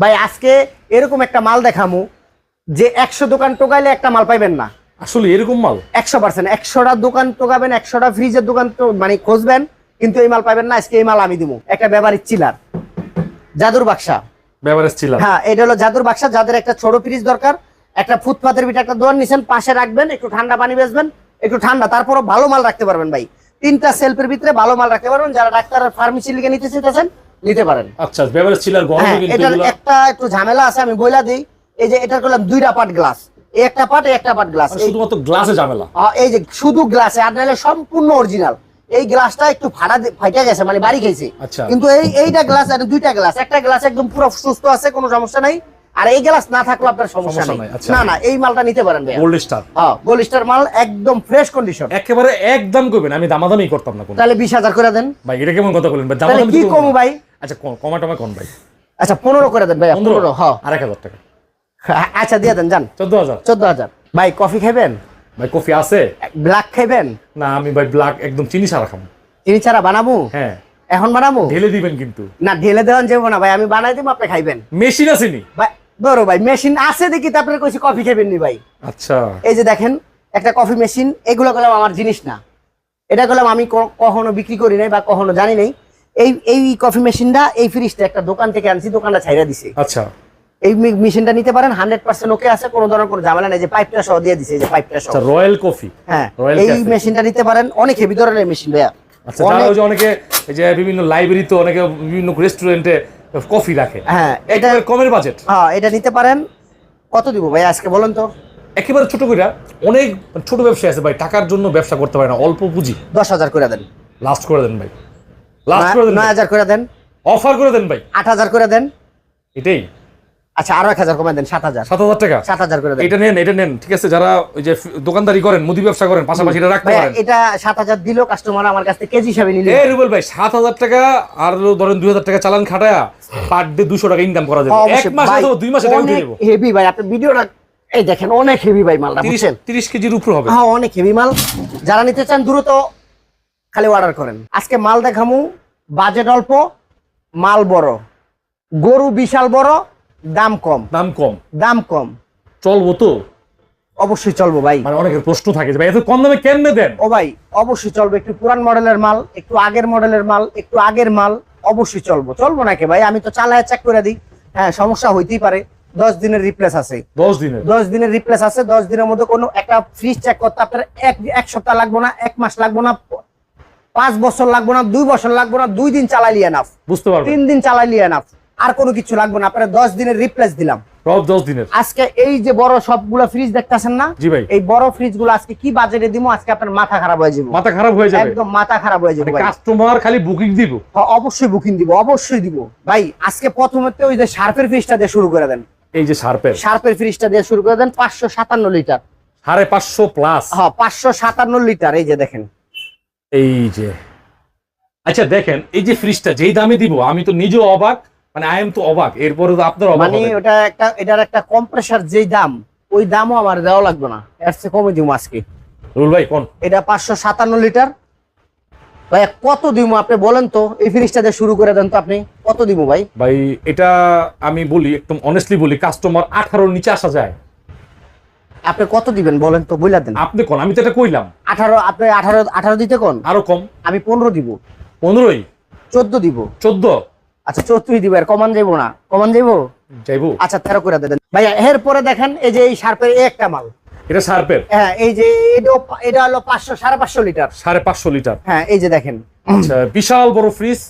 ভাই আজকে এরকম একটা মাল দেখামু যে একশো দোকান টোকাইলে একটা মাল পাইবেন না। আসলে এরকম মাল? একশো পার্সেন্ট একশোটা দোকান টোকাবেন একশোটা ফ্রিজের দোকান তো মানে খুঁজবেন কিন্তু এই মাল পাইবেন না আজকে এই মাল আমি দিব একটা ব্যবহারিক চিলার জাদুর বাক্সা। বেভারেজ ছিল হ্যাঁ এটা হলো জাদুর বাক্সা যাদের একটা ছোট ফ্রিজ দরকার একটা ফুটপাতের ভিতরে একটা দোয়ার নিছেন পাশে রাখবেন একটু ঠান্ডা পানি বেচবেন একটু ঠান্ডা তারপরও ভালো মাল রাখতে পারবেন ভাই। তিনটা সেলফের ভিতরে ভালো মাল রাখতে পারবেন যারা ডাক্তার ফার্মেসি লিখে নিতে চাইতেছেন নিতে পারেন। আচ্ছা বেভারেজ ছিল আর গরমে কিন্তু এগুলো একটা একটু ঝামেলা আছে আমি বইলা দিই। এই যে এটা করলাম দুইটা পাট গ্লাস এই একটা পাট একটা গ্লাস মানে শুধুমাত্র গ্লাসে ঝামেলা। এই যে শুধু গ্লাসে আর নাহলে সম্পূর্ণ অরিজিনাল এই গ্লাসটা একটু ফাটা ফাইটা গেছে মানে বাড়ি খেয়েছে। আচ্ছা। কিন্তু এই এইটা গ্লাস আর দুইটা গ্লাস একটা গ্লাস একদম পুরো সুস্থ আছে কোনো সমস্যা নাই। আর এই গ্লাস না থাকলে আপনার সমস্যা নাই, আচ্ছা। না না এই মালটা নিতে পারেন ভাইয়া। গোল্ড স্টার হ্যাঁ গোলিস্টার মাল একদম ফ্রেশ কন্ডিশন একেবারে একদম করবেন আমি দামাদামি করতাম না কোনো। তাহলে বিশ হাজার করে দেন। ভাই এটা কেমন কথা বলেন? ভাই দামাদামি কি কমু। ভাই? আচ্ছা কমা টমা কোন ভাই? আচ্ছা পনেরো করে দেন ভাইয়া পনেরো? হ্যাঁ। আর এক হাজার টাকা। আচ্ছা দিয়ে দেন যান। চোদ্দ হাজার? চোদ্দ হাজার। ভাই কফি খাইবেন? ভাই কফি আছে। ব্ল্যাক খাইবেন? না আমি ভাই ব্ল্যাক একদম চিনি ছাড়া খাব। চিনি ছাড়া বানাবো? হ্যাঁ। এখন বানাবো? ঢেলে দিবেন কিন্তু। না ঢেলে দেওয়ান যাব না ভাই আমি বানাই দিব আপনি খাইবেন। মেশিন আছে নি? ভাই ধরো ভাই মেশিন আছে দেখি তারপরে কইছি কফি খাবেন নি ভাই? আচ্ছা। এই যে দেখেন একটা কফি মেশিন এগুলো করলাম আমার জিনিস না। এটা করলাম আমি কখনো বিক্রি করি নাই বা কখনো জানি নাই। এই এই কফি মেশিনটা এই ফ্রিজটা একটা দোকান থেকে আনছি দোকানটা ছাইরা দিছে। আচ্ছা। এই মেশিনটা নিতে পারেন হান্ড্রেড পার্সেন্ট ওকে আছে কোনো ধরনের কোনো ঝামেলা নেই যে পাইপটা সহ দিয়ে দিছে এই যে পাইপটা সহ। আচ্ছা রয়্যাল কফি হ্যাঁ রয়্যাল এই মেশিনটা নিতে পারেন অনেক হেভি ধরনের মেশিন ভাইয়া। আচ্ছা যে অনেকে এই যে বিভিন্ন লাইব্রেরিতে অনেকে বিভিন্ন রেস্টুরেন্টে কফি রাখে। হ্যাঁ এটা কমের বাজেট হ্যাঁ এটা নিতে পারেন। কত দিব ভাই আজকে বলেন তো? একেবারে ছোট করে অনেক ছোট ব্যবসা আছে ভাই টাকার জন্য ব্যবসা করতে পারে না অল্প পুঁজি। দশ হাজার করে দেন। লাস্ট করে দেন ভাই। নয় হাজার করে দেন। অফার করে দেন ভাই। আট হাজার করে দেন। এটাই। আচ্ছা আরও এক হাজার দেন সাত হাজার। সাত হাজার টাকা? সাত হাজার করে দেন। এটা নেন এটা নেন ঠিক আছে? যারা ওই যে দোকানদারি করেন মুদি ব্যবসা করেন পাশাপাশি এটা রাখতে পারেন। এটা সাত হাজার দিল কাস্টমার আমার কাছ থেকে কেজি হিসাবে নিলে। রুবেল ভাই সাত হাজার টাকা আর হলো ধরেন দুই হাজার টাকা চালান খাটায়া পার ডে দুশো টাকা ইনকাম করা যাবে। এক মাসে অথবা দুই মাসে টাকা দিয়ে হেভি ভাই আপনি ভিডিওটা এই দেখেন অনেক হেভি ভাই মালটা বুঝছেন? তিরিশ কেজির উপর হবে। হ্যাঁ অনেক হেভি মাল। যারা নিতে চান দ্রুত খালি অর্ডার করেন। আজকে মাল দেখামু বাজেট অল্প মাল বড়। গরু বিশাল বড় দাম কম। দাম কম। দাম কম। চলবো তো? অবশ্যই চলবো ভাই। মানে অনেকের প্রশ্ন থাকে ভাই এত কম দামে কেমনে দেন? ও ভাই অবশ্যই চলবে। একটু পুরান মডেলের মাল একটু আগের মডেলের মাল একটু আগের মাল অবশ্যই চলবো। চলবো নাকি ভাই? আমি তো চালায় চেক করে দিই। হ্যাঁ সমস্যা হইতেই পারে। দশ দিনের রিপ্লেস আছে। দশ দিনের? দশ দিনের রিপ্লেস আছে। দশ দিনের মধ্যে কোনো একটা ফ্রিজ চেক করতে আপনার এক এক সপ্তাহ লাগবো না এক মাস লাগবো না পাঁচ বছর লাগবো না দুই বছর লাগবো না দুই দিন চালাইলি এনাফ বুঝতে পারবেন। তিন দিন চালাইলি এনাফ আর কোনো কিছু লাগবে না আপনার দশ দিনের রিপ্লেস দিলাম। সব দশ দিনের। আজকে এই যে বড় সবগুলো ফ্রিজ দেখতেছেন না? জি ভাই। এই বড় ফ্রিজগুলো আজকে কি বাজেটে দিব আজকে আপনার মাথা খারাপ হয়ে যাবে। মাথা খারাপ হয়ে যাবে। একদম মাথা খারাপ হয়ে যাবে কাস্টমার খালি বুকিং দিব। হ্যাঁ, অবশ্যই বুকিং দিব অবশ্যই দিব। ভাই আজকে ওই যে শার্পের ফ্রিজটা দিয়ে শুরু করে দেন। এই যে শার্পের শার্পের ফ্রিজটা দিয়ে শুরু করে দেন পাঁচশো সাতান্ন লিটার সাড়ে পাঁচশো প্লাস হ্যাঁ পাঁচশো সাতান্ন লিটার এই যে দেখেন। এই যে। আচ্ছা দেখেন এই যে ফ্রিজটা যেই দামে দিব আমি তো নিজেও অবাক মানে আই এম তো অবাক এরপরে তো আপনার অবাক মানে। ওটা একটা এটার একটা কম্প্রেসার যেই দাম ওই দামও আমার দেওয়া লাগবে না। এর চেয়ে কমে দিব আজকে। রুল ভাই কোন? এটা পাঁচশো সাতান্ন লিটার। ভাই কত দিব আপনি বলেন তো? এই ফ্রিজটা দিয়ে শুরু করে দেন তো আপনি। কত দিব ভাই? ভাই এটা আমি বলি একদম অনেস্টলি বলি কাস্টমার আঠারোর নিচে আসা যায়। আপনি কত দিবেন বলেন তো বইলা দেন। আপনি কোন? আমি তো এটা কইলাম। আঠারো আপনি আঠারো আঠারো দিতে কোন? আরও কম। আমি পনেরো দিব। পনেরোই? চোদ্দ দিব। চোদ্দ? আচ্ছা চৌত্রিশ দিব আর কমান যাইবো না। কমান যাইবো? যাইবো। আচ্ছা তেরো করে দেন। ভাইয়া এর পরে দেখেন এই যে এই শার্পের একটা মাল। এটা শার্পের হ্যাঁ এই যে এটা হলো পাঁচশো সাড়ে পাঁচশো লিটার। সাড়ে পাঁচশো লিটার। হ্যাঁ এই যে দেখেন। আচ্ছা বিশাল বড় ফ্রিজ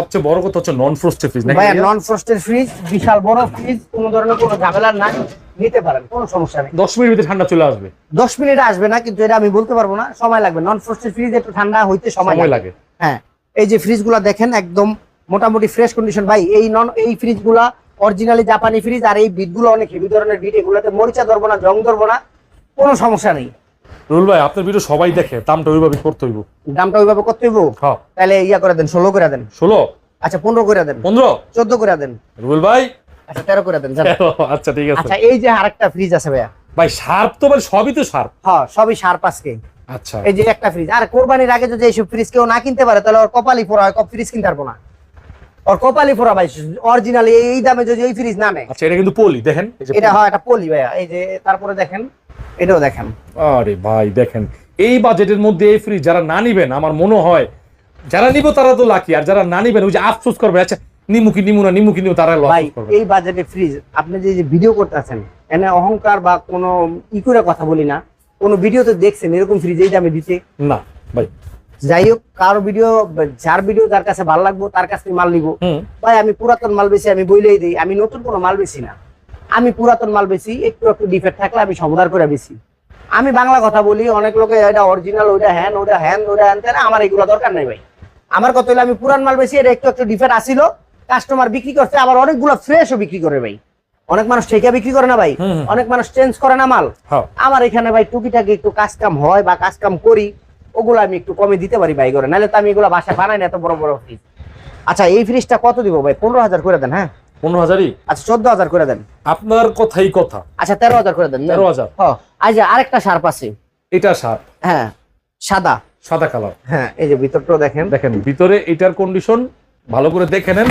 সবচেয়ে বড় কথা হচ্ছে নন ফ্রস্টেড ফ্রিজ ভাইয়া? নন ফ্রিজ বিশাল বড় ফ্রিজ কোনো ধরনের কোনো ঝামেলা নাই। নিতে পারেন কোনো সমস্যা নেই। দশ মিনিট ভিতরে ঠান্ডা চলে আসবে। দশ মিনিট আসবে না কিন্তু এটা আমি বলতে পারব না সময় লাগবে। নন ফ্রিজ একটু ঠান্ডা হইতে সময় লাগে। হ্যাঁ এই যে ফ্রিজগুলো দেখেন একদম মোটামুটি ফ্রেশ কন্ডিশন ভাই এই নন এই ফ্রিজগুলা অরিজিনালি জাপানি ফ্রিজ আর এই বিটগুলো অনেক হেভি ধরনের বিট এগুলোতে মরিচা ধরবো না জং ধরবো না কোনো সমস্যা নেই। রুল ভাই আপনার ভিডিও সবাই দেখে দামটা ওইভাবে করতে হইব। দামটা ওইভাবে করতে হইব? হ্যাঁ। তাহলে ইয়া করে দেন ষোলো করে দেন। ষোলো? আচ্ছা পনেরো করে দেন। পনেরো? চোদ্দ করে দেন। রুবেল ভাই? আচ্ছা তেরো করে দেন। আচ্ছা ঠিক আছে। আচ্ছা এই যে আরেকটা ফ্রিজ আছে ভাইয়া। ভাই শার্প তো ভাই সবই তো শার্প। হ্যাঁ সবই সার পাঁচকে আচ্ছা। এই যে একটা ফ্রিজ আর কোরবানির আগে যদি এইসব ফ্রিজ কেউ না কিনতে পারে তাহলে ওর কপালই পড়া হয় কপ ফ্রিজ কিনতে পারব না। ওর কপালই ফোরা ভাই অরিজিনাল এই দামে যদি এই ফ্রিজ না নেয়। আচ্ছা এটা কিন্তু পলি দেখেন। এটা। হয় একটা পলি ভাইয়া। এই যে তারপরে দেখেন। এটাও দেখেন। আরে ভাই দেখেন এই বাজেটের মধ্যে এই ফ্রিজ যারা না নিবেন আমার মনে হয় যারা নিব তারা তো লাকি আর যারা না নিবেন ওই যে আফসোস করবে আচ্ছা নিমু কি নিমু না নিমু কি নিমু তারা লস করবে এই বাজেটে ফ্রিজ আপনি যে যে ভিডিও করতেছেন এনে অহংকার বা কোনো ই করে কথা বলি না কোনো ভিডিওতে দেখছেন এরকম ফ্রিজ এই দামে দিতে। না ভাই। যাই হোক কারও ভিডিও যার ভিডিও যার কাছে ভালো লাগবো তার কাছে মাল নিবো। ভাই আমি পুরাতন মাল বেশি আমি বইলেই দিই আমি নতুন কোনো মাল বেশি না। আমি পুরাতন মাল বেশি একটু একটু ডিফেক্ট থাকলে আমি সমাধান করে বেশি আমি বাংলা কথা বলি অনেক লোকে এটা অরিজিনাল ওইটা হ্যান ওটা হ্যান ওটা হ্যান তেন, আমার এগুলো দরকার নেই ভাই। আমার কথা হলো আমি পুরান মাল বেশি এটা একটু একটু ডিফেক্ট আসিল কাস্টমার বিক্রি করছে আবার অনেকগুলো ফ্রেশও বিক্রি করে ভাই। অনেক মানুষ ঠেকা বিক্রি করে না ভাই। অনেক মানুষ চেঞ্জ করে না মাল। হ্যাঁ। আমার এখানে ভাই টুকিটাকি একটু কাজ কাম হয় বা কাজ কাম করি ওগুলো আমি একটু কমে দিতে পারি ভাই করে নাহলে তো আমি এগুলো বাসা বানাই না এত বড় বড় ফ্রিজ আচ্ছা এই ফ্রিজটা কত দিব ভাই? পনেরো হাজার করে দেন হ্যাঁ? পনেরো হাজারই? আচ্ছা চোদ্দ হাজার করে দেন। আপনার কথাই কথা। আচ্ছা তেরো হাজার করে দেন তেরো হাজার। হ। আরেকটা শার্প আছে। এটা সাত হ্যাঁ সাদা। সাদা কালার। হ্যাঁ এই যে ভিতরটাও দেখেন। দেখেন ভিতরে এটার কন্ডিশন ভালো করে দেখে নেন।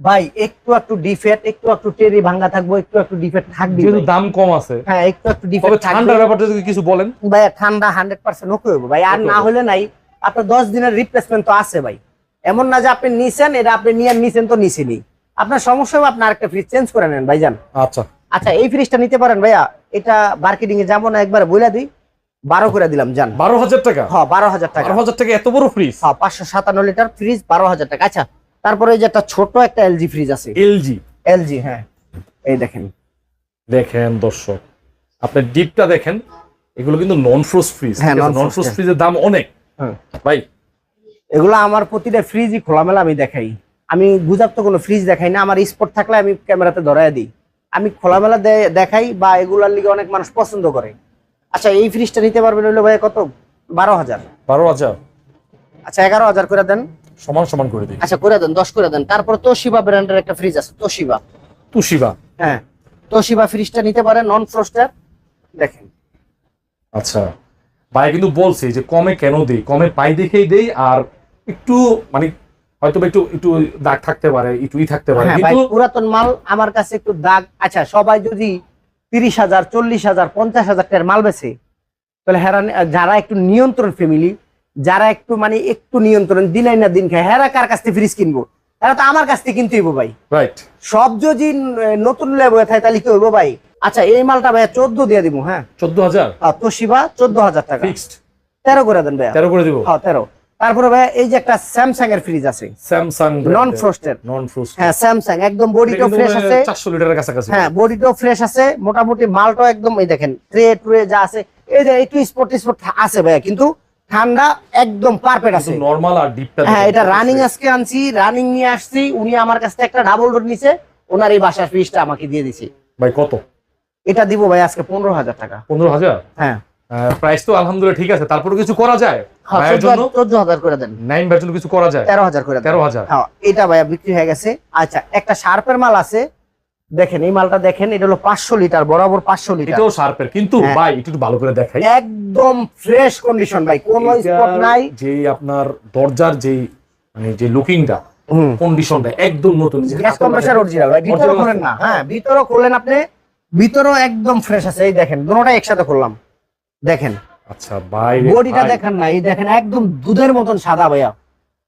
ভাই একটু একটু ডিফেক্ট একটু একটু টেরি ভাঙা থাকব একটু একটু ডিফেক্ট থাকবে দাম কম আছে। হ্যাঁ একটু একটু তবে ডিফেক্ট থাকবে ঠান্ডার ব্যাপারটা যদি কিছু বলেন। ভাই ঠান্ডা হান্ড্রেড পার্সেন্ট ওকে হইবো ভাই। আর না হলে নাই আপনার দশ দিনের রিপ্লেসমেন্ট তো আছে ভাই। এমন না যে আপনি নিছেন এটা আপনি নিয়ে নিছেন তো নিছেনই। আপনার সমস্যা হবে আপনি আরেকটা ফ্রিজ চেঞ্জ করে নেন ভাইজান। আচ্ছা। আচ্ছা এই ফ্রিজটা নিতে পারেন ভাইয়া। এটা মার্কেটিং এ যাব না একবার বইলা দিই। বারো করে দিলাম জান। বারো হাজার টাকা? হ্যাঁ বারো হাজার টাকা। বারো হাজার টাকা এত বড় ফ্রিজ হ্যাঁ পাঁচশো সাতান্ন লিটার ফ্রিজ বারো হাজার টাকা। আচ্ছা তারপরে যে একটা ছোট একটা এলজি ফ্রিজ আছে। এলজি এলজি হ্যাঁ। এই দেখেন। দেখেন দর্শক আপনার ডিপটা দেখেন এগুলো কিন্তু নন ফ্রোস্ট ফ্রিজ হ্যাঁ, নন হ্যাঁ। ফ্রিজের দাম অনেক। হ্যাঁ। ভাই। এগুলো আমার প্রতিটা ফ্রিজই খোলামেলা আমি দেখাই। আমি গুজার তো কোনো ফ্রিজ দেখাই না আমার স্পট থাকলে আমি ক্যামেরাতে ধরাই দিই। আমি খোলামেলা দেখাই বা এগুলার লিগে অনেক মানুষ পছন্দ করে। আচ্ছা এই ফ্রিজটা নিতে পারবেন হইল ভাই কত? বারো হাজার। বারো হাজার। আচ্ছা এগারো হাজার করে দেন। সমান সমান করে দিই। আচ্ছা করে দেন দশ করে দেন। তারপর তোশিবা ব্র্যান্ডের একটা ফ্রিজ আছে তোশিবা তুশিবা হ্যাঁ তোশিবা ফ্রিজটা নিতে পারেন নন ফ্রস্টার দেখেন। আচ্ছা ভাই কিন্তু বলছে যে কমে কেন দেই? কমে পাই দেখেই দেই আর একটু মানে হয়তো একটু একটু দাগ থাকতে পারে একটু ই থাকতে পারে। হ্যাঁ কিন্তু পুরাতন মাল আমার কাছে একটু দাগ আচ্ছা সবাই যদি তিরিশ হাজার চল্লিশ হাজার পঞ্চাশ হাজার টাকার মাল বেছে তাহলে যারা একটু নিয়ন্ত্রণ ফ্যামিলি যারা একটু মানে একটু নিয়ন্ত্রণ দিনাই না দিন খায় হেরা কার কাছ থেকে ফ্রিজ কিনবো? হেরা তো আমার কাছ থেকে কিনতে হইবো ভাই। রাইট সব যদি নতুন লেবো থাকে তাহলে কি হইবো ভাই? আচ্ছা এই মালটা ভাইয়া চোদ্দ দিয়ে দিব হ্যাঁ। চোদ্দ হাজার? তো তোশিবা চোদ্দ হাজার টাকা। ফিক্সড তেরো করে দেন ভাইয়া। তেরো করে দিব? হ্যাঁ তেরো। তারপরে ভাইয়া এই যে একটা স্যামসাং এর ফ্রিজ আছে। Samsung non frosted non frost হ্যাঁ স্যামসাং একদম বডিটাও ফ্রেশ আছে। চারশো লিটারের কাছাকাছি। হ্যাঁ বডিটাও ফ্রেশ আছে। মোটামুটি মালটাও একদম এই দেখেন ট্রে ট্রে যা আছে। এই যে একটু স্পট স্পট আছে ভাইয়া কিন্তু ঠান্ডা একদম পারফেক্ট আছে। নরমাল আর ডিপটা হ্যাঁ এটা রানিং আজকে আনছি রানিং নিয়ে আসছি। উনি আমার কাছ থেকে একটা ডাবল ডোর নিছে। ওনার এই বাসার ফ্রিজটা আমাকে দিয়ে দিছে। ভাই কত? এটা দিব ভাই আজকে পনেরো হাজার টাকা। পনেরো হাজার? হ্যাঁ। প্রাইস তো আলহামদুলিল্লাহ ঠিক আছে তারপরে কিছু করা যায়? ভাইয়ের জন্য? চোদ্দ হাজার করে দেন। নাইন ভাইয়ের জন্য কিছু করা যায়? তেরো হাজার করে দেন। তেরো হাজার? হ্যাঁ এটা ভাইয়া বিক্রি হয়ে গেছে। আচ্ছা একটা শার্পের মাল আছে। দেখেন এই মালটা দেখেন এটা হলো পাঁচশো লিটার বরাবর পাঁচশো লিটার। এটাও শার্পের কিন্তু হ্যাঁ। ভাই একটু একটু ভালো করে দেখাই। একদম ফ্রেশ কন্ডিশন ভাই কোনো স্পট নাই। যে আপনার দরজার যে মানে যে লুকিংটা কন্ডিশনটা একদম নতুন। গ্যাস কম্প্রেসার অরিজিনাল ভাই ভিতরে খোলেন না। হ্যাঁ ভিতরে খোলেন আপনি ভিতরেও একদম ফ্রেশ আছে। এই দেখেন দুটোটা একসাথে খুললাম। দেখেন। আচ্ছা ভাই বডিটা দেখেন না এই দেখেন একদম দুধের মতন সাদা ভাইয়া।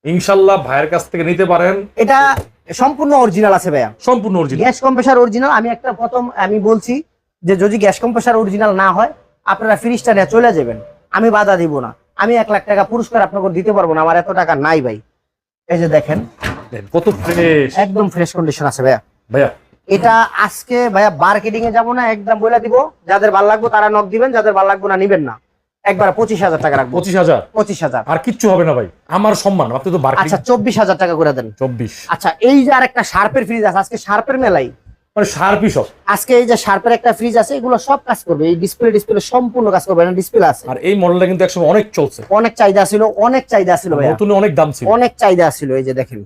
ইনশাল্লাহ ভাইয়ের কাছ থেকে নিতে পারেন। এটা সম্পূর্ণ অরিজিনাল আছে ভাইয়া। সম্পূর্ণ অরিজিনাল গ্যাস কম্প্রেসার অরিজিনাল আমি একটা প্রথম আমি বলছি যে যদি গ্যাস কম্প্রেসার অরিজিনাল না হয় আপনারা ফ্রিজটা নিয়ে চলে যাবেন। আমি বাধা দিব না। আমি এক লাখ টাকা পুরস্কার আপনাকে দিতে পারব না আমার এত টাকা নাই ভাই। এই যে দেখেন। কত ফ্রেশ একদম ফ্রেশ কন্ডিশন আছে ভাইয়া। ভাইয়া এটা আজকে ভাইয়া মার্কেটিং এ যাব না একদম বলে দিব। যাদের ভালো লাগবে তারা নক দিবেন যাদের ভালো লাগবে না নিবেন না। একবার পঁচিশ হাজার টাকা রাখব। পঁচিশ হাজার? পঁচিশ হাজার। আর কিচ্ছু হবে না ভাই আমার সম্মান আপনি তো আচ্ছা চব্বিশ হাজার টাকা করে দেন। চব্বিশ। আচ্ছা এই যে আর একটা শার্পের ফ্রিজ আছে আজকে শার্পের মেলাই? মানে শার্পই সব। আজকে এই যে শার্পের একটা ফ্রিজ আছে এগুলো সব কাজ করবে। এই ডিসপ্লে ডিসপ্লে সম্পূর্ণ কাজ করবে ডিসপ্লে আছে। আর এই মডেলটা কিন্তু একসময় অনেক চলছে। অনেক চাহিদা ছিল অনেক চাহিদা ছিল ভাইয়া। নতুন অনেক দাম ছিল। অনেক চাহিদা ছিল এই যে দেখেন।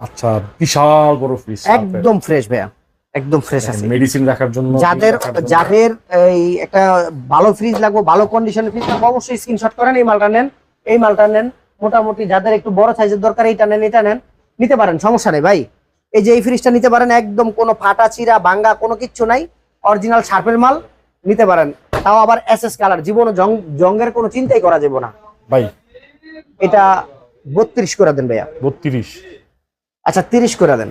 আচ্ছা বিশাল বড় ফ্রিজ একদম ফ্রেশ ভাইয়া। একদম ফ্রেশ আছে। মেডিসিন রাখার জন্য যাদের যাদের এই একটা ভালো ফ্রিজ লাগবে ভালো কন্ডিশনের ফ্রিজ লাগবে অবশ্যই স্ক্রিনশট করেন এই মালটা নেন এই মালটা নেন। মোটামুটি যাদের একটু বড় সাইজের দরকার এইটা নেন এটা নেন। নিতে পারেন সমস্যা নেই ভাই। এই যে এই ফ্রিজটা নিতে পারেন একদম কোনো ফাটা চিরা ভাঙ্গা কোনো কিচ্ছু নাই। অরিজিনাল শার্পের মাল নিতে পারেন। তাও আবার এস এস কালার জীবনে জং জঙ্গের কোনো চিন্তাই করা যাবে না। ভাই। এটা বত্রিশ করে দেন ভাইয়া। বত্রিশ। আচ্ছা তিরিশ করে দেন।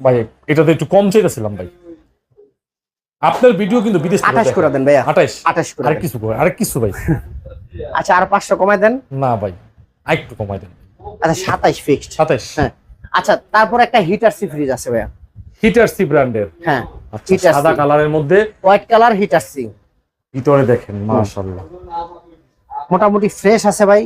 ভাই এটাতে একটু কম চাইতেছিলাম ভাই। আপনার ভিডিও কিন্তু বিদেশ থেকে আঠাশ দেখে। করে দেন ভাইয়া। আঠাশ? আঠাশ করে আরেক কিছু করে আরেক কিছু ভাই। আচ্ছা আর পাঁচশো কমায় দেন। না ভাই আরেকটু কমাই দেন। আচ্ছা সাতাইশ ফিক্সড সাতাশ হ্যাঁ। আচ্ছা তারপর একটা হিটার সি ফ্রিজ আছে ভাইয়া। হিটার সি ব্র্যান্ডের হ্যাঁ আচ্ছা সাদা কালারের মধ্যে? হোয়াইট কালার হিটার সি ভিতরে দেখেন মাশাআল্লাহ। মোটামুটি ফ্রেশ আছে ভাই।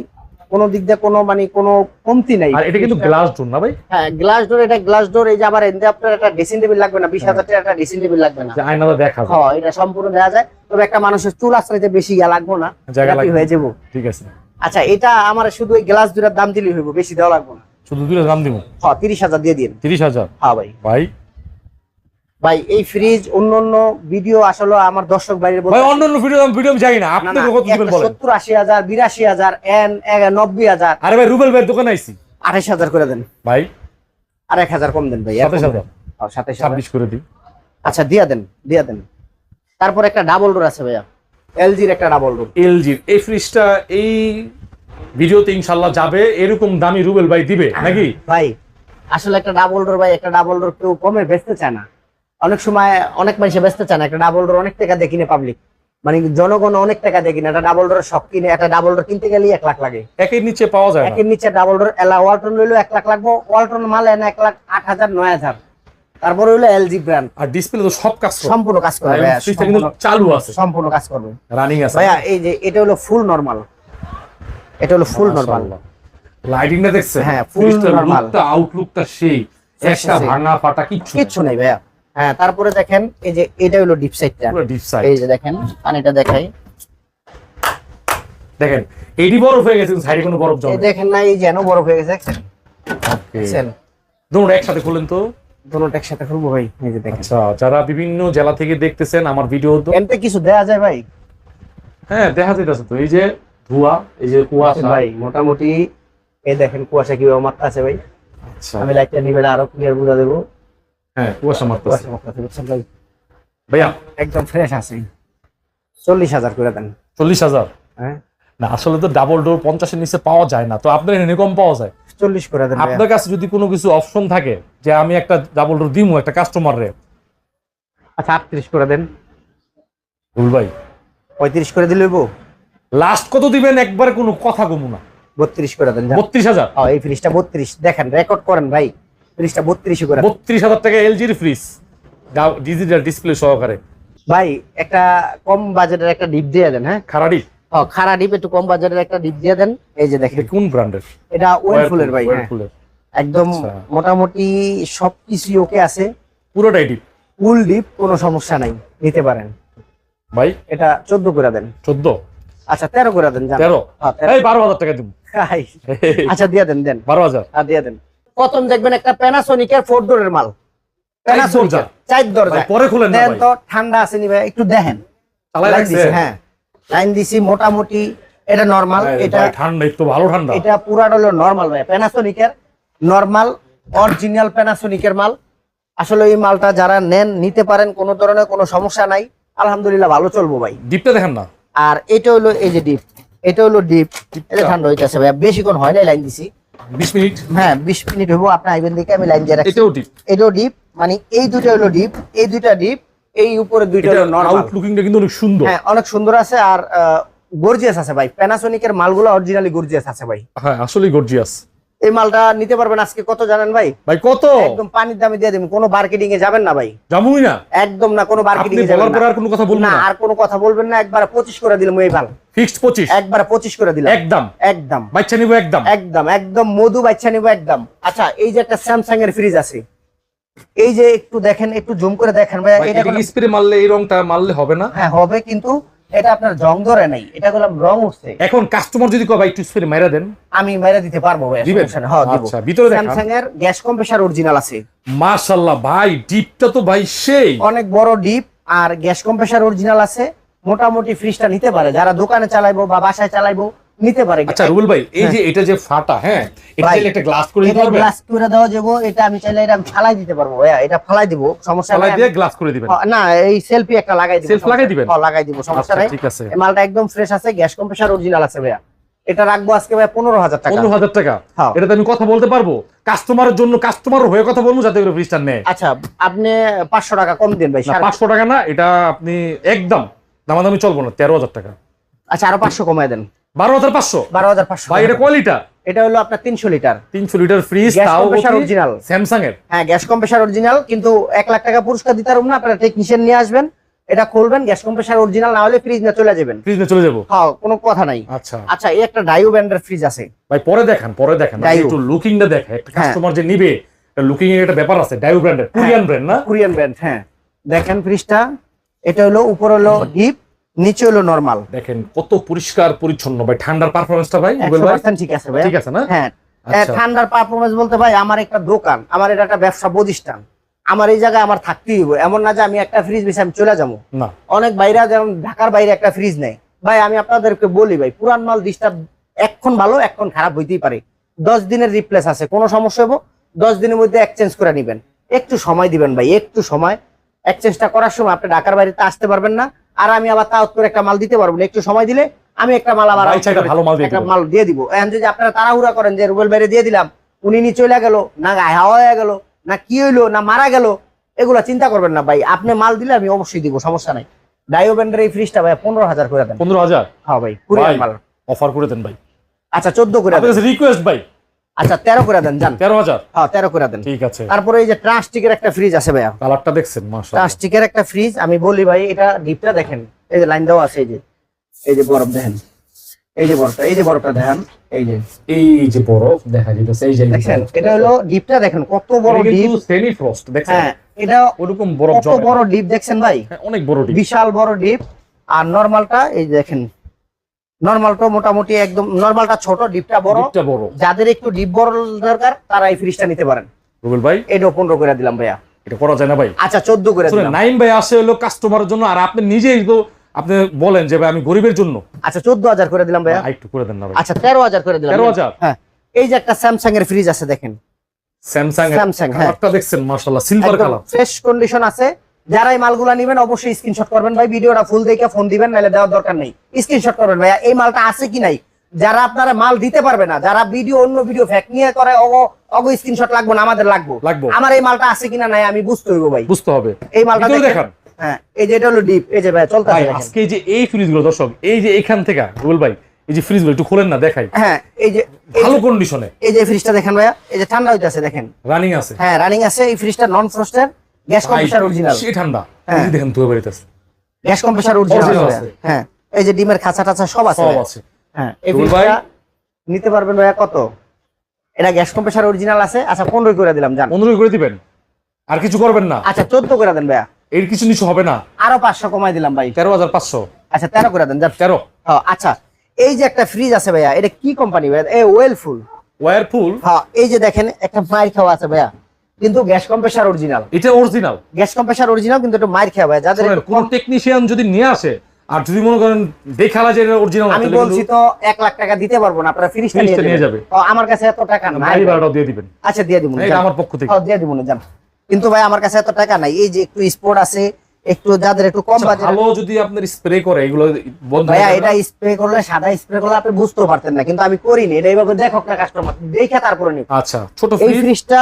কোনো দিক দিয়ে কোনো মানে কোনো কমতি নাই। আর এটা কিন্তু গ্লাস ডোর না ভাই? হ্যাঁ গ্লাস ডোর এটা গ্লাস ডোর এই যে আবার এতে আপনার একটা ড্রেসিং টেবিল লাগবে না বিশ হাজার টাকা একটা ড্রেসিং টেবিল লাগবে না। আয়নাটা দেখা যায়। হ্যাঁ এটা সম্পূর্ণ দেওয়া যায়। তবে একটা মানুষের চুল আশ্রয়তে বেশি ইয়া লাগবে না জায়গা। হয়ে যাব? ঠিক আছে। আচ্ছা এটা আমার শুধু ওই গ্লাস দুটার দাম দিলেই হইব বেশি দেওয়া লাগবে না। শুধু দুটো দাম দিব? হ্যাঁ তিরিশ হাজার দিয়ে দিন। তিরিশ হাজার? হ্যাঁ ভাই। ভাই ভাই এই ফ্রিজ অন্য অন্য ভিডিও আসলে আমার দর্শক বাইরের ভাই অন্য অন্য ভিডিও ভিডিও যাই না। আপনি কত দিবেন বলেন? সত্তর আশি হাজার বিরাশি হাজার এন নব্বই হাজার। আরে ভাই রুবেল ভাইয়ের দোকানে আইছি। আঠাশ হাজার করে দেন। ভাই আর এক হাজার কম দেন ভাই সাতাশ হাজার। সাতাশ হাজার। ছাব্বিশ করে দিই। আচ্ছা দিয়া দেন দিয়া দেন। তারপর একটা ডাবল ডোর আছে ভাইয়া। এলজির একটা ডাবল ডোর এলজির এই ফ্রিজটা এই ভিডিওতে ইনশাল্লাহ যাবে এরকম দামি রুবেল ভাই দিবে নাকি? ভাই আসলে একটা ডাবল ডোর ভাই একটা ডাবল ডোর কেউ কমে বেচতে চায় না। অনেক সময় অনেক মানুষে বেচতে চান একটা ডাবল ডোর অনেক টাকা দেখি না পাবলিক মানে জনগণ অনেক টাকা দেখি না একটা ডাবল ডোর সব কিনে একটা ডাবল ডোর কিনতে গেলেই এক লাখ লাগে। একের নিচে পাওয়া যায় একের নিচে ডাবল ডোর এলা ওয়ালটন লইলো এক লাখ লাগবো ওয়ালটন মাল এনে এক লাখ আট হাজার নয় হাজার। তারপরে হইল এলজি ব্র্যান্ড আর ডিসপ্লে তো সব কাজ সম্পূর্ণ কাজ করবে ফ্রিজটা কিন্তু চালু আছে। সম্পূর্ণ কাজ করবে। রানিং আছে। ভাইয়া এই যে এটা হলো ফুল নরমাল এটা হলো ফুল নরমাল লাইটিংটা দেখছেন? হ্যাঁ, normal। লুকটা আউটলুকটা সেই একটা। ভাঙা ফাটা কিচ্ছু কিচ্ছু নেই ভাইয়া। হ্যাঁ তারপরে দেখেন এই যে এটা হলো ডিপ সাইডটা ডিপ সাইড এই যে দেখেন পানিটা দেখাই। দেখেন এডি বরফ হয়ে গেছে সাইডে কোনো বরফ জমে দেখেন না এই যেন বরফ হয়ে গেছে দেখছেন? দেখছেন? দুটো একসাথে খুলেন তো? দুটোটা একসাথে করব ভাই এই যে দেখেন। আচ্ছা যারা বিভিন্ন জেলা থেকে দেখতেছেন আমার ভিডিও তো কিছু দেয়া যায় ভাই? হ্যাঁ দেখা যাইতেছে তো। এই যে ধোঁয়া এই যে কুয়াশা। ভাই মোটামুটি এই দেখেন কুয়াশা কীভাবে মারতেছে ভাই। আচ্ছা। আমি লাইটটা নিবে আরও ক্লিয়ার বুঝা দেবো। হ্যাঁ কুয়াশা মারতেছে বুঝছেন ভাই ভাইয়া একদম ফ্রেশ আছে। চল্লিশ হাজার করে দেন। চল্লিশ হাজার? হ্যাঁ। না আসলে তো ডাবল ডোর পঞ্চাশের নিচে পাওয়া যায় না। তো আপনার এখানে কম পাওয়া যায়? চল্লিশ করে দেন আপনার কাছে যদি কোনো কিছু অপশন থাকে যে আমি একটা ডাবল ডোর দিমু একটা কাস্টমার রে। আচ্ছা আটত্রিশ করে দেন। ভুল ভাই। পঁয়ত্রিশ করে দিলে লাস্ট কত দিবেন? একবারে কোনো কথা কমু না। বত্রিশ করে দেন বত্রিশ হাজার? এই ফ্রিজটা বত্রিশ। দেখেন রেকর্ড করেন ভাই। ফ্রিজটা বত্রিশ করে বত্রিশ হাজার টাকা এলজির ফ্রিজ ডিজিটাল ডিসপ্লে সহকারে। ভাই একটা কম বাজেটের একটা ডিপ দিয়ে দেন হ্যাঁ? খারাডি ও খারা ডিপ একটু কম বাজেটের একটা ডিপ দিয়ে দেন। এই যে দেখেন। কোন ব্র্যান্ডের? এটা ওয়েলফুলের ভাই হ্যাঁ। একদম আচ্ছা। মোটামুটি সবকিছুই ওকে আছে। পুরোটাই ডিপ ফুল ডিপ কোনো সমস্যা নাই। নিতে পারেন। ভাই? এটা চোদ্দ করে দেন। চোদ্দ? আচ্ছা তেরো করে দেন। তেরো? হ্যাঁ, বারো হাজার টাকা দিব। আচ্ছা দিয়ে দেন দেন। বারো হাজার? হ্যাঁ দিয়ে দেন। প্রথম দেখবেন একটা প্যানাসোনিকের ফোর ডোরের মাল। প্যানাসোনিক চার দরজা। পরে খুলেন দেন তো ঠান্ডা আছে নি ভাই একটু দেখেন। হ্যাঁ। লাইন দিছি মোটামুটি এটা নরমাল এটা ঠান্ডা একটু ভালো ঠান্ডা। এটা পুরাটা হলো নরমাল ভাই। প্যানাসোনিকের নরমাল অরিজিনাল প্যানাসোনিকের মাল। আসলে এই মালটা যারা নেন নিতে পারেন কোনো ধরনের কোনো সমস্যা নাই। আলহামদুলিল্লাহ ভালো চলবো ভাই। ডিপটা দেখেন না? আর এটা হলো এই যে ডিপ এটা হলো ডিপ এটা ঠান্ডা হইতেছে ভাই বেশিক্ষণ হয় নাই লাইন দিছি। বিশ মিনিট? হ্যাঁ বিশ মিনিট হইব আপনি আইবেন দেখে আমি লাইন দিয়ে রাখছি। এটাও ডিপ এটাও ডিপ মানে এই দুটো হলো ডিপ এই দুইটা ডিপ এই উপরে দুইটা হলো নরমাল আউটলুকিংটা কিন্তু অনেক সুন্দর। হ্যাঁ অনেক সুন্দর আছে আর গর্জিয়াস আছে ভাই। প্যানাসোনিকের মালগুলো অরিজিনালি গর্জিয়াস আছে ভাই। হ্যাঁ আসলেই গর্জিয়াস এই মালটা নিতে পারবেন আজকে কত জানেন ভাই? ভাই কত? একদম পানির দামে দিয়ে দেবেন। কোনো মার্কেটিং এ যাবেন না ভাই। জামুই না। একদম না কোনো মার্কেটিং এ যাবেন না। আর কোনো কথা বলব না আর কোনো কথা বলবেন না। একবার পঁচিশ করে দিলাম এই মাল। ফিক্সড পঁচিশ। একবার পঁচিশ করে দিলাম। একদম। একদম। বাচ্চা নিবো একদম। একদম একদম। মধু বাচ্চা নিবো একদম। আচ্ছা এই যে একটা স্যামসাং এর ফ্রিজ আছে। এই যে একটু দেখেন একটু জুম করে দেখেন। ভাই এটা স্প্রে মারলে এই রংটা মারলে হবে না। হ্যাঁ হবে কিন্তু এটা আপনার জং ধরে নাই। এটা গোলাম রং উঠছে। এখন কাস্টমার যদি কয় ভাই একটু স্প্রে মাইরা দেন। আমি মেরে দিতে পারব ভাই দিবেন? হ্যাঁ দিব। আচ্ছা, ভিতরে দেখান। স্যামসাং এর গ্যাস কম্প্রেসার অরিজিনাল আছে। মাশাল্লাহ ভাই ডিপটা তো ভাই সেই। অনেক বড় ডিপ আর গ্যাস কম্প্রেসার অরিজিনাল আছে। মোটামুটি ফ্রিজটা নিতে পারে। যারা দোকানে চালাইবো বা বাসায় চালাইবো নিতে পারে। আচ্ছা রুবেল ভাই এই যে এটা যে ফাটা হ্যাঁ এটা একটা গ্লাস করে দিতে এটা গ্লাস করে দেওয়া যাব এটা আমি চাইলে এটা ফালাই দিতে পারব ভাইয়া এটা ফালাই দিব সমস্যা নাই। দিয়ে গ্লাস করে দিবেন? না এই সেলফি একটা লাগাই দিব Self লাগাই দিবেন? হ্যাঁ, লাগাই দিব সমস্যা আচ্ছা নাই। ঠিক আছে। মালটা একদম ফ্রেশ আছে গ্যাস কম্প্রেসার অরিজিনাল আছে ভাইয়া। এটা রাখব আজকে ভাই পনেরো হাজার টাকা। পনেরো হাজার টাকা? এটা এটাতে আমি কথা বলতে পারব? কাস্টমারের জন্য কাস্টমার হয়ে কথা বলব যাতে করে ফ্রিজটা নেয়। আচ্ছা আপনি পাঁচশো টাকা কম দিন ভাই পাঁচশো টাকা না এটা আপনি একদম দামাদামি চলবো না তেরো হাজার টাকা। আচ্ছা আরও পাঁচশো কমাই দেন। বারো হাজার পাঁচশো? বারো হাজার পাঁচশো। ভাই এটা কয় লিটার এটা হলো আপনার তিনশো লিটার। তিনশো লিটার ফ্রিজ তাও original। স্যামসাং এর হ্যাঁ গ্যাস কম্প্রেসার অরিজিনাল কিন্তু এক লাখ টাকা পুরস্কার দিতে পারব না আপনারা টেকনিশিয়ান নিয়ে আসবেন এটা খুলবেন গ্যাস কম্প্রেসার অরিজিনাল না হলে ফ্রিজ না চলে যাবেন। ফ্রিজ না চলে যাব? হ্যাঁ কোনো কথা নাই। আচ্ছা। আচ্ছা এই একটা ডাইও ব্র্যান্ডের ফ্রিজ আছে। ভাই পরে দেখান পরে দেখান। একটু লুকিংটা দেখে একটা হ্যাঁ। কাস্টমার যে নিবে লুকিং এর একটা ব্যাপার আছে ডাইও ব্র্যান্ডের কোরিয়ান ব্র্যান্ড না? কোরিয়ান ব্র্যান্ড হ্যাঁ। দেখেন ফ্রিজটা এটা হলো উপর হলো ডিপ নিচে হলো নরমাল দেখেন কত পরিষ্কার পরিচ্ছন্ন। ভাই ঠান্ডার পারফরমেন্সটা ভাই ঠিক আছে ভাই। ঠিক আছে না? হ্যাঁ আচ্ছা। ঠান্ডার পারফরমেন্স বলতে ভাই আমার একটা দোকান আমার এটা একটা ব্যবসা প্রতিষ্ঠান। আমার এই জায়গায় আমার থাকতেই হবে এমন না যে আমি একটা ফ্রিজ বেশি আমি চলে যাব। অনেক বাইরে যেমন ঢাকার বাইরে একটা ফ্রিজ নেই। ভাই আমি আপনাদেরকে বলি ভাই পুরান মাল ডিস্টার্ব এখন ভালো এখন খারাপ হইতেই পারে। দশ দিনের রিপ্লেস আছে কোনো সমস্যা হব দশ দিনের মধ্যে এক্সচেঞ্জ করে নিবেন। একটু সময় দিবেন ভাই একটু সময়। এক্সচেঞ্জটা করার সময় আপনি ঢাকার বাড়িতে আসতে পারবেন না। আর আমি আবার তাও করে একটা মাল দিতে পারব না। একটু সময় দিলে আমি একটা মাল আবার ভালো মাল দিয়ে একটা মাল দিয়ে দিব। এখন যদি আপনারা তাড়াহুড়া করেন যে রুবেল বাইরে দিয়ে দিলাম উনি নি চলে গেল না গায়ে হাওয়া হয়ে গেল না কি হইল না মারা গেল এগুলা চিন্তা করবেন না ভাই। আপনি মাল দিলে আমি অবশ্যই দিব সমস্যা নাই। ডাইও ব্যান্ডের এই ফ্রিজটা ভাই পনেরো হাজার করে দেন। পনেরো হাজার? হ্যাঁ ভাই কুড়ি মাল। অফার করে দেন ভাই। আচ্ছা চোদ্দ করে রিকোয়েস্ট ভাই। আচ্ছা তেরো করে দেন জান তেরো হাজার? হ্যাঁ তেরো করে দেন। ঠিক আছে। তারপরে এই যে ট্রান্সটিকের একটা ফ্রিজ আছে ভাইয়া। কালারটা দেখছেন মাশাআল্লাহ। ট্রান্সটিকের একটা ফ্রিজ আমি বলি ভাই এটা ডিপটা দেখেন। এই যে লাইন দেওয়া আছে এই যে এই যে বরফ দেখেন। এই যে বরফটা এই যে বরফটা দেখেন এই যে। এই যে বরফ দেখা যাইতেছে এই যে দেখছেন? এটা হলো ডিপটা দেখেন কত বড় ডিপ সেমি ফ্রস্ট দেখছেন? হ্যাঁ এটা ওরকম বরফ কত বড় ডিপ দেখছেন ভাই? হ্যাঁ, অনেক বড় ডিপ বিশাল বড় ডিপ আর নরমালটা এই যে দেখেন নরমালটা মোটামুটি একদম নরমালটা ছোট ডিপটা বড়। ডিপটা বড়। যাদের একটু ডিপ বড় দরকার তারা এই ফ্রিজটা নিতে পারেন। রুবেল ভাই? এটাও পনেরো করে দিলাম ভাইয়া। এটা করা যায় না ভাই? আচ্ছা চোদ্দ করে শুনেন দিলাম। নাইম ভাই আসে হলো কাস্টমারের জন্য আর আপনি নিজেই তো আপনি বলেন যে ভাই আমি গরিবের জন্য। আচ্ছা চোদ্দ হাজার করে দিলাম ভাইয়া। একটু করে দেন না ভাই। আচ্ছা তেরো হাজার করে দিলাম। 13,000? হ্যাঁ। এই যে একটা স্যামসাং এর ফ্রিজ আছে দেখেন। স্যামসাং স্যামসাং হ্যাঁ। দেখছেন মাশাআল্লাহ সিলভার কালার ফ্রেশ কন্ডিশন আছে। যারা এই মালগুলা নেবেন অবশ্যই স্ক্রিনশট করবেন ভাই ভিডিওটা ফুল দেখে ফোন দিবেন নাহলে দেওয়ার দরকার নেই। স্ক্রিনশট করবেন ভাইয়া এই মালটা আছে কি নাই? যারা আপনারা মাল দিতে পারবে না যারা ভিডিও অন্য ভিডিও ফ্যাক নিয়ে করে অগ স্ক্রিনশট লাগবে না আমাদের লাগবে। লাগবো। আমার এই মালটা আছে কিনা নাই আমি বুঝতে হইব ভাই। বুঝতে হবে। এই মালটা দেখেন। হ্যাঁ এই যে এটা হলো ডিপ এই যে ভাই চলতে ভাই আজকে এই যে এই ফ্রিজগুলো দর্শক এই যে এখান থেকে রুবেল ভাই এই যে ফ্রিজগুলো একটু খোলেন না দেখাই। হ্যাঁ এই যে ভালো কন্ডিশনে এই যে ফ্রিজটা দেখেন ভাইয়া এই যে ঠান্ডা হইতাছে দেখেন। রানিং আছে। হ্যাঁ রানিং আছে এই ফ্রিজটা নন ফ্রস্টের গ্যাস কম্প্রেসার অরিজিনাল সে ঠান্ডা। হ্যাঁ। এই দেখেন তুই বাড়িতেছে গ্যাস কম্প্রেসার অরিজিনাল আছে। হ্যাঁ। এই যে ডিমের খাঁচা টাচা সব আছে। সব আছে। হ্যাঁ। এই ফ্রিজটা নিতে পারবেন ভাইয়া কত? এটা গ্যাস কম্প্রেসার অরিজিনাল আছে। আচ্ছা পনেরো করে দিলাম জান। অনুরোধ করে দিবেন? আর কিছু করবেন না? আচ্ছা চোদ্দ করে দেন ভাইয়া। এর কিছু নিচু হবে না? আরও পাঁচশো কমাই দিলাম ভাই। তেরো হাজার পাঁচশো। আচ্ছা তেরো করে দেন যান তেরো। হ্যাঁ, আচ্ছা। এই যে একটা ফ্রিজ আছে ভাইয়া এটা কি কোম্পানি ভাইয়া? এ ওয়েলফুল ওয়ারফুল হ্যাঁ এই যে দেখেন একটা মায়ের খাওয়া আছে ভাইয়া। কিন্তু গ্যাস কম্প্রেসার অরিজিনাল এটা অরিজিনাল গ্যাস কম্প্রেসার অরিজিনাল কিন্তু একটু ভাইয়া যাদের কোন টেকনিশিয়ান যদি নিয়ে আসে আর যদি মনে করেন দেখালা যে অরিজিনাল আমি বলছি তো লাখ টাকা দিতে পারব না আপনারা ফ্রিজটা নিয়ে যাবে। আমার কাছে এত টাকা নাই। গাড়ি ভাড়াটাও দিয়ে দিবেন। আচ্ছা দিয়ে দিব এটা আমার পক্ষ থেকে। হ্যাঁ, দিয়ে দিব না জান কিন্তু ভাই আমার কাছে এত টাকা নাই। এই যে একটু স্পোর্ট আছে একটু যাদের একটু কম আচ্ছা, বাজেট ভালো যদি আপনার স্প্রে করে এগুলো বন্ধ ভাইয়া এটা স্প্রে করলে সাদা স্প্রে করলে আপনি বুঝতেও পারতেন না। কিন্তু আমি করিনি এটা এইভাবে দেখো না কাস্টমার দেখে তারপরে নিব। আচ্ছা ছোট এই ফ্রিজটা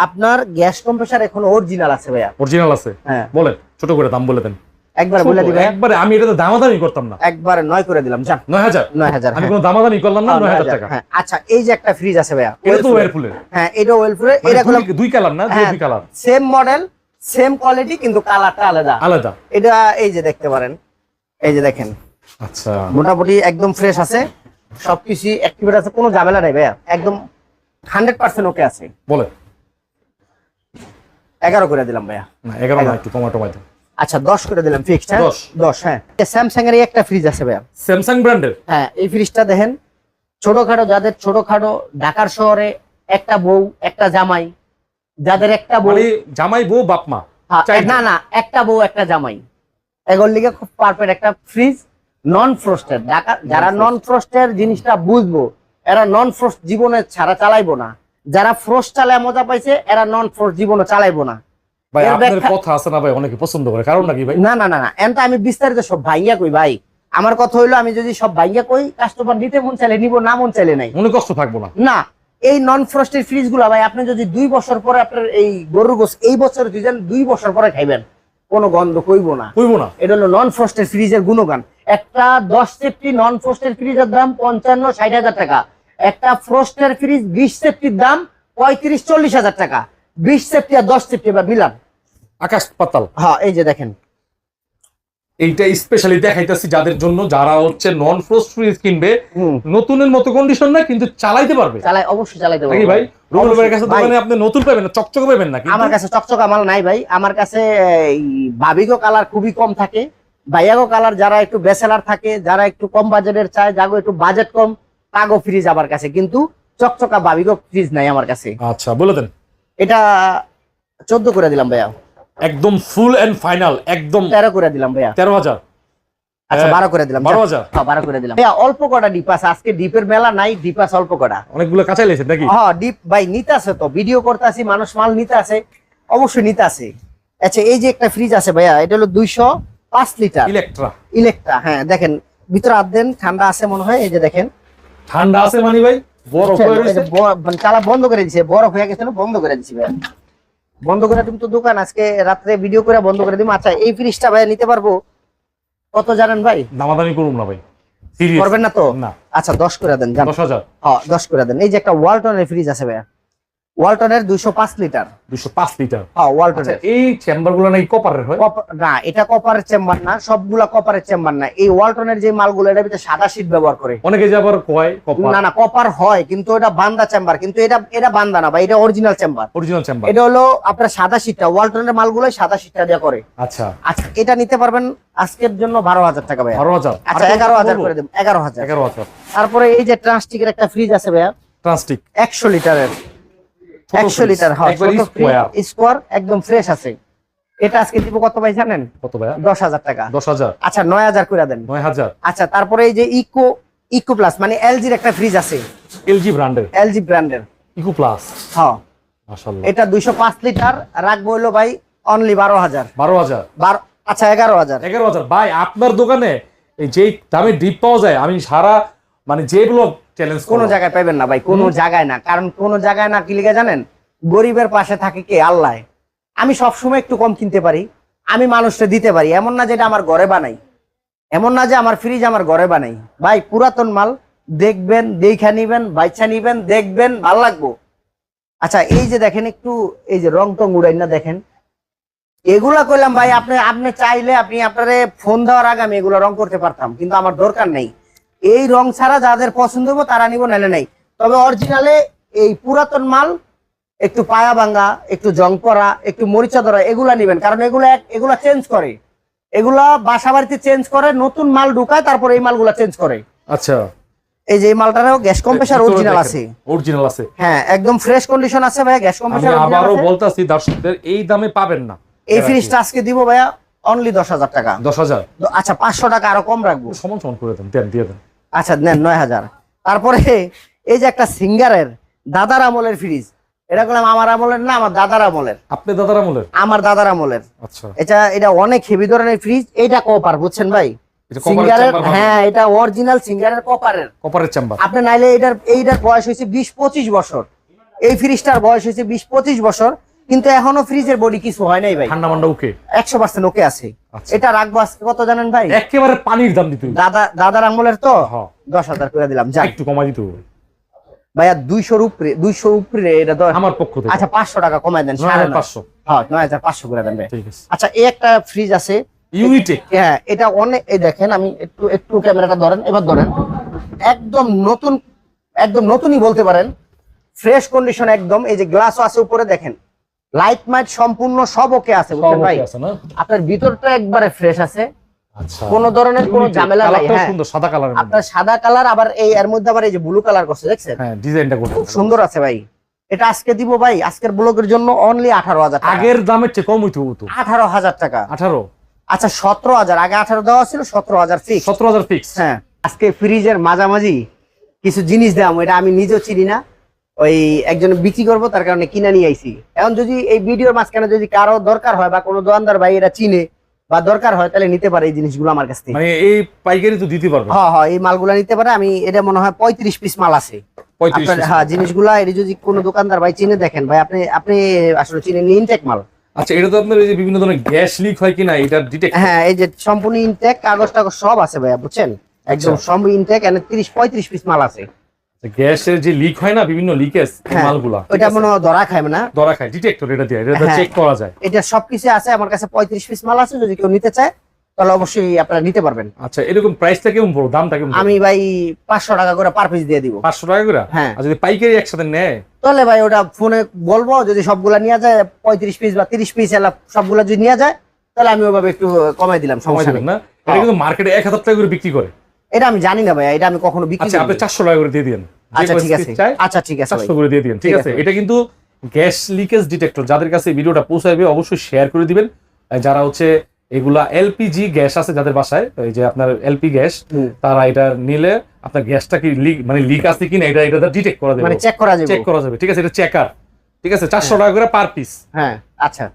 আপনার গ্যাস কম্প্রেসার এখন অরিজিনাল আছে ভাইয়া। অরিজিনাল আছে? হ্যাঁ। বলেন ছোট করে দাম বলে দেন। একবার বলে ছোট, দিবে একবারে আমি এটা দামাদামি করতাম না। একবার নয় করে দিলাম জান নয় হাজার? নয় হাজার আমি হ্যাঁ। কোনো দামাদামি করলাম না হ্যাঁ, নয় হাজার নয় টাকা। হ্যাঁ। আচ্ছা এই যে একটা ফ্রিজ আছে ভাইয়া এটা তো Whirlpool-এর। হ্যাঁ এটা ওয়েলফুলের মানে এটা দুই- দুই কালার না? দুই- দুই colour. Same model same quality কিন্তু কালারটা আলাদা। আলাদা। এটা এই যে দেখতে পারেন। এই যে দেখেন। আচ্ছা। মোটামুটি একদম ফ্রেশ আছে। সবকিছু অ্যাক্টিভেট আছে কোনো ঝামেলা নাই ভাইয়া। একদম হান্ড্রেড পার্সেন্ট ওকে আছে। বলে এগারো করে দিলাম ভাইয়া। এগারো না একটু কমা টমাই আচ্ছা দশ করে দিলাম ফিক্সড হ্যাঁ? দশ। দশ হ্যাঁ। স্যামসাং এর একটা ফ্রিজ আছে ভাইয়া। স্যামসাং ব্র্যান্ডের হ্যাঁ এই ফ্রিজটা দেখেন। ছোটখাটো যাদের ছোটখাটো ঢাকার শহরে একটা বউ একটা জামাই যাদের একটা বউ মানে জামাই বউ বাপ মা। হ্যাঁ, না না একটা বউ একটা জামাই। এগুলোর লিগে খুব পারফেক্ট একটা ফ্রিজ নন ফ্রস্টেড যারা নন ফ্রস্টের জিনিসটা বুঝব এরা নন ফ্রস্ট জীবনে ছাড়া চালাইবো না। যারা ফ্রস্ট চালায় মজা পাইছে এরা নন ফ্রস্ট জীবনে চালাইবো না। ভাই আপনার কথা আছে না ভাই অনেকে পছন্দ করে। কারণ নাকি ভাই? না না না না এনটা আমি বিস্তারিত সব ভাইয়া কই ভাই। আমার কথা হইল আমি যদি সব ভাইয়া কই কাস্টমার নিতে মন চাইলে নিব না মন চাইলে নাই। মনে কষ্ট থাকব না। না এই নন ফ্রস্টেড ফ্রিজগুলা ভাই আপনি যদি দুই বছর পরে আপনার এই গরুর গোস এই বছর দুই বছর পরে খাইবেন। কোনো গন্ধ কইব না। কইবো না। এটা হলো নন ফ্রস্টের ফ্রিজের গুণগান। একটা দশ সেফটি নন ফ্রস্টের ফ্রিজের দাম পঞ্চান্ন ষাট হাজার টাকা। একটা ফ্রস্টের ফ্রিজ বিশ সেফটির দাম পঁয়ত্রিশ চল্লিশ হাজার টাকা। বিশ সেফটি আর দশ সেফটি বা মিলান। আকাশ পাতাল। হ্যাঁ এই যে দেখেন। এইটা স্পেশালি দেখাইতেছি যাদের জন্য যারা হচ্ছে নন ফ্রোস্ট ফ্রিজ কিনবে নতুনের মতো কন্ডিশন না কিন্তু চালাইতে পারবে। চালাই অবশ্যই চালাইতে পারব। ভাই? রুবেল ভাইয়ের কাছে দোকানে আপনি নতুন পাবেন না চকচকে পাবেন না আমার কাছে চকচকা মাল নাই ভাই। আমার কাছে এই ভাবিগো কালার খুবই কম থাকে। ভাইয়াগো কালার যারা একটু বেসেলার থাকে যারা একটু কম বাজেটের চায় যাগো একটু বাজেট কম তাগো ফ্রিজ আমার কাছে কিন্তু চকচকা ভাবিগো ফ্রিজ নাই আমার কাছে। আচ্ছা বলে দেন। এটা চোদ্দ করে দিলাম ভাইয়া। একদম ফুল এন্ড ফাইনাল একদম তেরো করে দিলাম ভাইয়া। তেরো হাজার। আচ্ছা হ্যাঁ, বারো করে দিলাম। বারো হাজার। হ্যাঁ বারো করে দিলাম। ভাইয়া অল্প কটা আজকে ডিপের মেলা নাই অল্প কটা। অনেকগুলো কাঁচাই নাকি? হ্যাঁ ডিপ ভাই নিতে আছে তো ভিডিও করতে আসি মানুষ মাল নিতে আছে অবশ্যই নিতে আছে। আচ্ছা এই যে একটা ফ্রিজ আছে ভাইয়া এটা হলো দুইশো পাঁচ লিটার ইলেকট্রা ইলেকট্রা হ্যাঁ দেখেন ভিতরে হাত দেন ঠান্ডা আছে মনে হয় এই যে দেখেন। ঠান্ডা আছে মানি ভাই? বরফ হয়ে ব- মানে চালা বন্ধ করে দিছে বরফ হয়ে গেছে বন্ধ করে দিছি ভাই। বন্ধ করে তুমি তো দোকান আজকে রাত্রে ভিডিও করে বন্ধ করে দিব। আচ্ছা এই ফ্রিজটা ভাই নিতে পারব? কত জানেন ভাই? দামাদামি করুন না ভাই। সিরিয়াস করবেন না তো? না। আচ্ছা দশ করে দেন দশ হাজার। হ্যাঁ দশ করে দেন। এই যে একটা ওয়ালটনের ফ্রিজ আছে ভাইয়া। ওয়ালটনের দুইশো পাঁচ লিটার। দুশো পাঁচ লিটার? হ্যাঁ আচ্ছা ওয়ালটনের এই চেম্বারগুলো নাকি কপারের হয়? না এটা কপারের চেম্বার না সবগুলা কপারের চেম্বার না। এই ওয়ালটনের যে মালগুলো এটার ভিতরে সাদা শীট ব্যবহার করে। অনেকে যে আবার কয় কপার না না কপার হয় কিন্তু এটা বান্দা চেম্বার কিন্তু এটা এটা বান্দা না বা এটা অরিজিনাল চেম্বার অরিজিনাল চেম্বার এটা হলো আপনার সাদা শীটটা ওয়ালটনের মালগুলো সাদা শীটটা দেওয়া করে। আচ্ছা। আচ্ছা এটা নিতে পারবেন আজকের জন্য বারো হাজার টাকা ভাইয়া। বারো হাজার? আচ্ছা এগারো হাজার করে দেব এগারো হাজার। এগারো হাজার। তারপরে এই যে ট্রান্সটিকের একটা ফ্রিজ আছে ভাইয়া। ট্রান্সটিক একশো লিটারের। লিটার হয় স্কোয়ার একদম ফ্রেশ আছে। এটা আজকে দিব কত ভাই জানেন? কত দশ হাজার টাকা। দশ হাজার। আচ্ছা নয় হাজার করে দেন। হাজার। আচ্ছা তারপরে এই যে ইকো ইকো প্লাস মানে একটা ফ্রিজ আছে। এলজি ব্র্যান্ডের এলজি ব্র্যান্ডের ইকো প্লাস হ্যাঁ। মাশাল্লাহ এটা দুইশো পাঁচ লিটার রাখব হলো ভাই অনলি বারো হাজার। বারো হাজার। বারো আচ্ছা এগারো হাজার। এগারো হাজার। ভাই আপনার দোকানে এই যে দামে ডিপ পাওয়া যায় আমি সারা মানে যেগুলো চ্যালেঞ্জ কোনো জায়গায় পাইবেন না ভাই কোনো জায়গায় না। কারণ কোনো জায়গায় না কি লিখে জানেন? গরিবের পাশে থাকে কে? আল্লাহ। আমি সবসময় একটু কম কিনতে পারি আমি মানুষকে দিতে পারি। এমন না যেটা আমার ঘরে বানাই। এমন না যে আমার ফ্রিজ আমার ঘরে বানাই। ভাই পুরাতন মাল দেখবেন দেখা নিবেন বাইছা নিবেন দেখবেন ভালো লাগবো। আচ্ছা এই যে দেখেন একটু এই যে রং টং উড়াই না দেখেন। এগুলা কইলাম ভাই আপনি আপনি চাইলে আপনি আপনারে ফোন দেওয়ার আগে আমি এগুলো রং করতে পারতাম কিন্তু আমার দরকার নেই। এই রং ছাড়া যাদের পছন্দ হব তারা নিব নালে নাই। তবে অরিজিনালে এই পুরাতন মাল একটু পায়া ভাঙ্গা একটু জং পরা একটু মরিচা ধরা এগুলা নিবেন। কারণ এগুলা এক- এগুলা চেঞ্জ করে। এগুলা বাসা বাড়িতে চেঞ্জ করে নতুন মাল ঢুকায় তারপর এই মালগুলা চেঞ্জ করে। আচ্ছা। এই যে মালটারও গ্যাস কম্প্রেসার অরিজিনাল আছে। অরিজিনাল আছে। হ্যাঁ একদম ফ্রেশ কন্ডিশন আছে ভাই গ্যাস আমি কম্প্রেসার আবারও বলতাছি দর্শকদের এই দামে পাবেন না। এই ফ্রিজটা আজকে দিব ভাইয়া অনলি দশ হাজার টাকা। দশ হাজার? আচ্ছা পাঁচশো টাকা আরও কম রাখব। সমান সমান করে দেন দেন দিয়ে দেন। আচ্ছা নেন নয় হাজার। তারপরে এই যে একটা সিঙ্গারের দাদার আমলের ফ্রিজ এটা করলাম আমার আমলের না আমার দাদার আমলের। আপনি দাদার আমলের? আমার দাদার আমলের। আচ্ছা। এটা এটা অনেক হেভি ধরনের ফ্রিজ এটা কপার বুঝছেন ভাই? সিঙ্গারের হ্যাঁ এটা অরিজিনাল সিঙ্গারের কপারের কপারের চেম্বার আপনি নাইলে এটার এইটার বয়স হয়েছে বিশ পঁচিশ বছর। এই ফ্রিজটার বয়স হয়েছে বিশ পঁচিশ বছর। কিন্তু এখনও ফ্রিজের বডি কিছু হয় নাই ভাই। ঠান্ডা মান্ডা ওকে? একশো পার্সেন্ট ওকে আছে। আচ্ছা। এটা রাখব আজকে। কত জানেন ভাই? একেবারে পানির দাম দিতে দাদা দাদার আমলের তো। দশ হাজার করে দিলাম যাই। একটু কমাই দিতে হবে। ভাইয়া দুইশোর উপরে এটা আমার পক্ষ থেকে। আচ্ছা পাঁচশো টাকা কমাই দেন সাড়ে। পাঁচশো। হ্যাঁ নয় হাজার পাঁচশো করে দেন ভাই। ঠিক আছে। আচ্ছা এই একটা ফ্রিজ আছে। ইউনিটেক হ্যাঁ এটা অনেক এই দেখেন আমি একটু একটু ক্যামেরাটা ধরেন এবার ধরেন। একদম নতুন একদম নতুনই বলতে পারেন। ফ্রেশ কন্ডিশন একদম এই যে গ্লাসও আছে উপরে দেখেন। লাইট মাইট সম্পূর্ণ সব ওকে আছে বুঝছেন ভাই? আপনার ভিতরটা একবারে ফ্রেশ আছে। কোন ধরনের কোনো ঝামেলা নাই হ্যাঁ। সুন্দর সাদা মধ্যে। আপনার সাদা কালার আবার এই এর মধ্যে আবার এই যে ব্লু কালার করছে দেখছেন? হ্যাঁ ডিজাইনটা খুব সুন্দর। আছে ভাই। এটা আজকে দিব ভাই আজকের ব্লগের জন্য অনলি আঠারো হাজার আগের দামের চেয়ে কম হইতে আঠারো হাজার টাকা। আঠারো? আচ্ছা সতেরো হাজার। আগে আঠারো দেওয়া ছিল সতেরো হাজার ফিক্স সতেরো হাজার ফিক্স হ্যাঁ। আজকে ফ্রিজের মাঝামাঝি কিছু জিনিস দাম এটা আমি নিজেও চিনি না। ওই একজন বিক্রি করব তার কারণে কিনে নিয়ে আইছি। এখন যদি এই ভিডিওর মাঝখানে যদি কারও দরকার হয় বা কোনো দোকানদার ভাই এটা চিনে বা দরকার হয় তাহলে নিতে পারে এই জিনিসগুলো আমার কাছ থেকে। মানে এই পাইকারি তো দিতে পারবে? হ্যাঁ হ্যাঁ এই মালগুলা নিতে পারে। আমি এটা মনে হয় পঁয়ত্রিশ পিস মাল আছে। হ্যাঁ জিনিসগুলা এটা যদি কোনো দোকানদার ভাই চিনে দেখেন ভাই আপনি আপনি আসলে চিনে ইনটেক মাল। আচ্ছা এটা তো আপনার এই যে বিভিন্ন ধরনের গ্যাস লিক হয় কিনা এটা ডিটেক্ট হ্যাঁ এই যে সম্পূর্ণ ইনটেক কাগজ টাগজ সব আছে ভাইয়া বুঝছেন? একদম আচ্ছা। সব ইনটেক এনে তিরিশ পঁয়ত্রিশ পিস মাল আছে। গ্যাসের যে লিক হয় না বিভিন্ন লিকেজ হ্যাঁ, মালগুলা। মনে ধরা খায় না? ধরা খায় ডিটেক্টর এটা দিয়ে এটা হ্যাঁ। চেক করা যায়। এটা সবকিছু আছে আমার কাছে পঁয়ত্রিশ পিস মাল আছে যদি কেউ নিতে চায় তাহলে অবশ্যই আপনারা নিতে পারবেন। আচ্ছা এরকম প্রাইসটা কেমন পড়ো দামটা কেমন আমি ভাই পাঁচশো টাকা করে পার পিস দিয়ে দিব। পাঁচশো টাকা করে? হ্যাঁ। আর যদি পাইকারি একসাথে নেয়? তাহলে ভাই ওটা ফোনে বলব যদি সবগুলা নিয়ে যায় পঁয়ত্রিশ পিস বা তিরিশ পিস এলা সবগুলা যদি নিয়ে যায় তাহলে আমি ওইভাবে একটু কমাই দিলাম সময় সমস্যা না? এটা কিন্তু মার্কেটে এক হাজার টাকা করে বিক্রি করে। এটা আমি জানি না ভাই এটা আমি কখনো বিক্রি আচ্ছা আপনি। চারশো টাকা করে দিয়ে দিন আচ্ছা ঠিক আছে। আচ্ছা ঠিক আছে। চারশো করে দিয়ে দিন ঠিক আছে। এটা কিন্তু গ্যাস লিকেজ ডিটেক্টর। যাদের কাছে ভিডিওটা পৌঁছাবে অবশ্যই শেয়ার করে দিবেন। যারা হচ্ছে এগুলা এলপিজি গ্যাস আছে যাদের বাসায় এই যে আপনার এলপি গ্যাস তারা এটা নিলে আপনার গ্যাসটা কি লিক মানে লিক আছে কিনা এটা এটা ডিটেক্ট করা মানে যাবে চেক করা যাবে। চেক করা যাবে ঠিক আছে? এটা চেকার ঠিক আছে? চারশো টাকা করে পার পিস হ্যাঁ আচ্ছা।